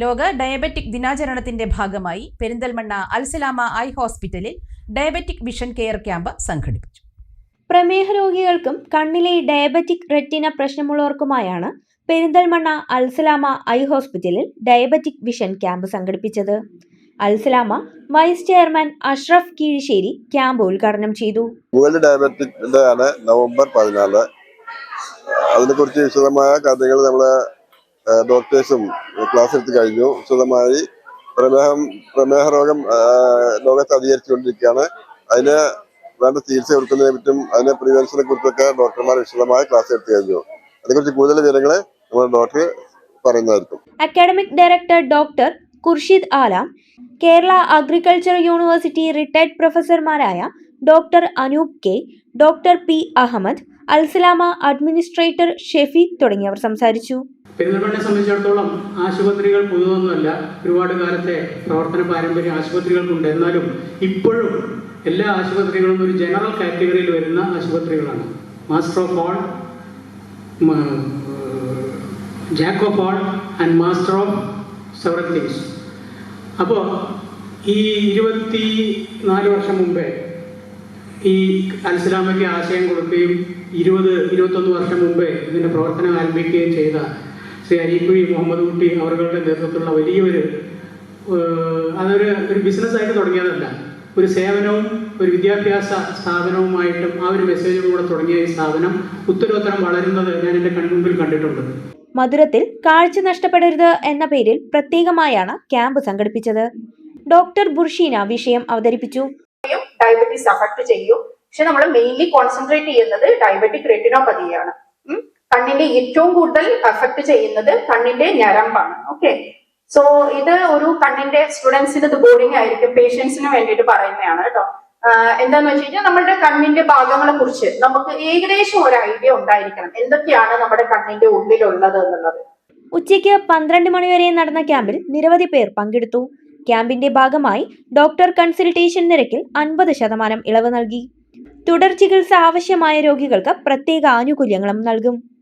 ലോക ഡയബറ്റിക് ദിനാചരണത്തിന്റെ ഭാഗമായി പെരിന്തൽമണ്ണ അൽസലാമ ഐ ഹോസ്പിറ്റലിൽ ഡയബറ്റിക് വിഷൻ കെയർ ക്യാമ്പ് സംഘടിപ്പിച്ചു. പ്രമേഹ രോഗികൾക്കും കണ്ണിലെ ഡയബറ്റിക് റെറ്റിന പ്രശ്നമുള്ളവർക്കുമായാണ് പെരിന്തൽമണ്ണ അൽസലാമ ഐ ഹോസ്പിറ്റലിൽ ഡയബറ്റിക് വിഷൻ ക്യാമ്പ് സംഘടിപ്പിച്ചത്. Alsalama vice chairman Ashraf Keezhisseri camp ഉദ്ഘാടനം ചെയ്തു. വേൾഡ് ഡയബറ്റിക് ആണ് നവംബർ പതിനാല്. അതിനെക്കുറിച്ച് വിശദമായ കാര്യങ്ങൾ നമ്മളെ ഡോക്ടേഴ്സും ക്ലാസ് എടുത്ത് കഴിഞ്ഞു. വിശദമായി പ്രമേഹം പ്രമേഹ രോഗം ലോകത്ത് അധികരിച്ചുകൊണ്ടിരിക്കുകയാണ്. അതിന് വേണ്ട ചികിത്സ കൊടുക്കുന്നതിനെ പറ്റും. അതിനെ പ്രിവെൻഷനെ കുറിച്ചൊക്കെ ഡോക്ടർമാർ വിശദമായ ക്ലാസ് എടുത്തു കഴിഞ്ഞു. അതേക്കുറിച്ച് കൂടുതൽ വിവരങ്ങൾ നമ്മുടെ ഡോക്ടർ പറയുന്നതായിരിക്കും. Academic director doctor Khurshid Alam Kerala agriculture university retired പ്രൊഫസർമാരായ doctor Anoop K doctor P Ahammed Alsalama administrator Shefeeq തുടങ്ങിയവർ സംസാരിച്ചു. പെരിന്തൽമണ്ണയെ സംബന്ധിച്ചിടത്തോളം ആശുപത്രികൾ പുതുതൊന്നുമല്ല. ഒരുപാട് കാലത്തെ പ്രവർത്തന പാരമ്പര്യം ആശുപത്രികൾക്കുണ്ട്. എന്നാലും ഇപ്പോഴും എല്ലാ ആശുപത്രികളും ഒരു ജനറൽ കാറ്റഗറിയിൽ വരുന്ന ആശുപത്രികളാണ്. Master of all jack of all and master of several things അപ്പോൾ ഈ ഇരുപത്തി നാല് വർഷം മുമ്പേ ഈ അൽസലാമയ്ക്ക് ആശയം കൊടുക്കുകയും ഇരുപത് ഇരുപത്തൊന്ന് വർഷം മുമ്പേ ഇതിന്റെ പ്രവർത്തനം ആരംഭിക്കുകയും ചെയ്ത ശ്രീ അരീക്കുഴി മുഹമ്മദ് കുട്ടി അവരുടെ നേതൃത്വത്തിലുള്ള വലിയൊരു അതൊരു ഒരു ബിസിനസ്സായിട്ട് തുടങ്ങിയതല്ല. ഒരു സേവനവും ഒരു വിദ്യാഭ്യാസ സ്ഥാപനവുമായിട്ടും ആ ഒരു മെസ്സേജും കൂടെ തുടങ്ങിയ ഈ സ്ഥാപനം ഉത്തരോത്തരം വളരുന്നത് ഞാൻ എന്റെ കൺമുമ്പിൽ കണ്ടിട്ടുണ്ട്. മധുരത്തിൽ കാഴ്ച നഷ്ടപ്പെടരുത് എന്ന പേരിൽ പ്രത്യേകമായാണ് ക്യാമ്പ് സംഘടിപ്പിച്ചത്. ഡോക്ടർ ബുർഷീന വിഷയം അവതരിപ്പിച്ചു. ഡയബറ്റീസ് അഫക്ട് ചെയ്യും. പക്ഷെ നമ്മൾ മെയിൻലി കോൺസെൻട്രേറ്റ് ചെയ്യുന്നത് ഡയബറ്റിക് റെറ്റിനോപ്പതിയാണ് ഉം. കണ്ണിനെ ഏറ്റവും കൂടുതൽ അഫക്ട് ചെയ്യുന്നത് കണ്ണിന്റെ ഞരമ്പാണ്. ഓക്കെ സോ ഇത് ഒരു കണ്ണിന്റെ സ്റ്റുഡൻസിന് ഇത് ബോറിംഗ് ആയിരിക്കും. പേഷ്യൻസിന് വേണ്ടിയിട്ട് പറയുന്നതാണ് കേട്ടോ. എന്താന്ന് വെച്ച് കഴിഞ്ഞാൽ നമ്മുടെ കണ്ണിന്റെ ഭാഗങ്ങളെ കുറിച്ച് നമുക്ക് ഏകദേശം ഒരു ഐഡിയ ഉണ്ടായിരിക്കണം. എന്തൊക്കെയാണ് നമ്മുടെ കണ്ണിന്റെ ഉള്ളിലുള്ളത് എന്നുള്ളത്. ഉച്ചയ്ക്ക് പന്ത്രണ്ട് മണിവരെ നടന്ന ക്യാമ്പിൽ നിരവധി പേർ പങ്കെടുത്തു. ക്യാമ്പിന്റെ ഭാഗമായി ഡോക്ടർ കൺസൾട്ടേഷൻ നിരക്കിൽ അൻപത് ശതമാനം ഇളവ് നൽകി. തുടർ ചികിത്സ ആവശ്യമായ രോഗികൾക്ക് പ്രത്യേക ആനുകൂല്യങ്ങളും നൽകും.